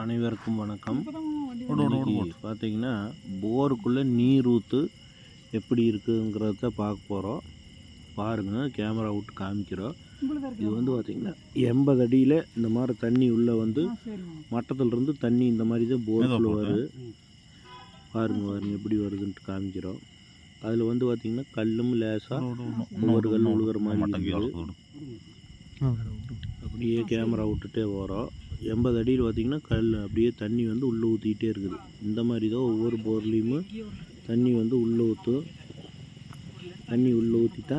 அனைவருக்கும் வணக்கம். பார்த்தீங்கன்னா போருக்குள்ளே நீர் ஊற்று எப்படி இருக்குங்கிறத பார்க்க போகிறோம் பாருங்கள் கேமரா விட்டு காமிக்கிறோம். இது வந்து பார்த்திங்கன்னா எண்பது அடியில் இந்த மாதிரி தண்ணி உள்ளே வந்து மட்டத்துலேருந்து தண்ணி இந்த மாதிரி தான் போருக்குள்ளே வருது. பாருங்க பாருங்க எப்படி வருதுன்ட்டு காமிக்கிறோம். அதில் வந்து பார்த்திங்கன்னா கல்லும் லேசாக ஒவ்வொரு கல் உழுகிற மாதிரி இருக்குது. அப்படியே கேமரா விட்டுட்டே போகிறோம் எண்பது அடியில் பார்த்தீங்கன்னா கல் அப்படியே தண்ணி வந்து உள்ளே ஊற்றிக்கிட்டே இருக்குது. இந்த மாதிரி தான் ஒவ்வொரு போர்லேயுமே தண்ணி வந்து உள்ளே ஊற்றும் தண்ணி உள்ளே ஊற்றிட்டா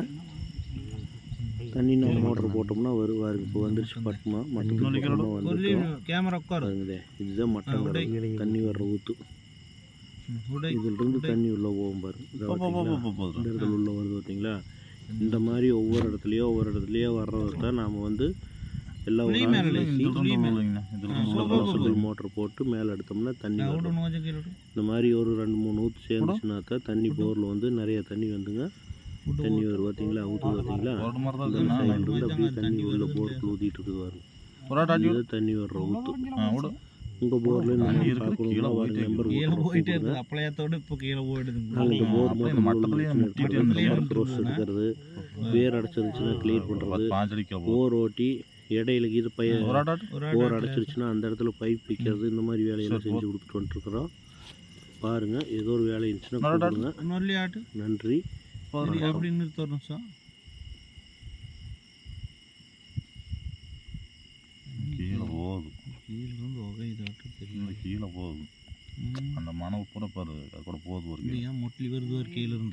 தண்ணி நம்ம மோட்டர் போட்டோம்னா வருவாரு. இப்போ வந்துருச்சு பட்டுமா? மட்டத்துக்கு வந்துட்டோம் கேமரா உட்காரு. பாருங்களே இதுதான் மட்டம் கடல் தண்ணி வர்ற ஊற்று இதிலிருந்து தண்ணி உள்ளே போகும் பாருங்க? இந்த இடத்துல உள்ள வருது பார்த்தீங்களா? இந்த மாதிரி ஒவ்வொரு இடத்துலையோ ஒவ்வொரு இடத்துலையோ வர்றதை நாம் வந்து எல்லா மோட்டர் போட்டு மேலே எடுத்தோம்னா தண்ணி வரும். இந்த மாதிரி ஒரு ரெண்டு மூணு ஊற்று சேர்ந்துச்சுன்னா தான் தண்ணி போரில் வந்து நிறைய தண்ணி வந்துங்க. தண்ணி வரும் பார்த்தீங்களா ஊற்று பார்த்தீங்களா இந்த அப்படியே தண்ணி உள்ள போருக்குள்ள ஊற்றிட்டு இருக்குது தண்ணி வர்ற ஊற்று உங்கள் போரில் இந்த மாதிரி பார்க்கணும்னா ஒரு நம்பர் கீழே போயிட்டே இருக்கு. அப்பளையத்தோட இப்போ கீழே போயிடுது நாங்கள் இந்த போர் ரோஸ் எடுக்கிறது வேர் அடைச்சிருந்துச்சுன்னா க்ளீன் பண்ணுறது போர் ஓட்டி இடையில இது பைய போர் அடைச்சிருச்சுன்னா அந்த இடத்துல பைப் பிக்கிறது இந்த மாதிரி வேலையெல்லாம் செஞ்சு கொடுத்துட்டு வந்துட்டுருக்குறோம் பாருங்கள் ஏதோ ஒரு வேலை இருந்துச்சுன்னா நன்றி. எப்படி நிறுத்த ஒரு நிமிஷம் கீழே போகுது. கீழே தெரியும் இல்லை கீழே போகுது. அந்த மணவு பூரா பாரு அது கூட போகுது ஒரு ஏன் மொட்லி வருது ஒரு கீழே இருந்து?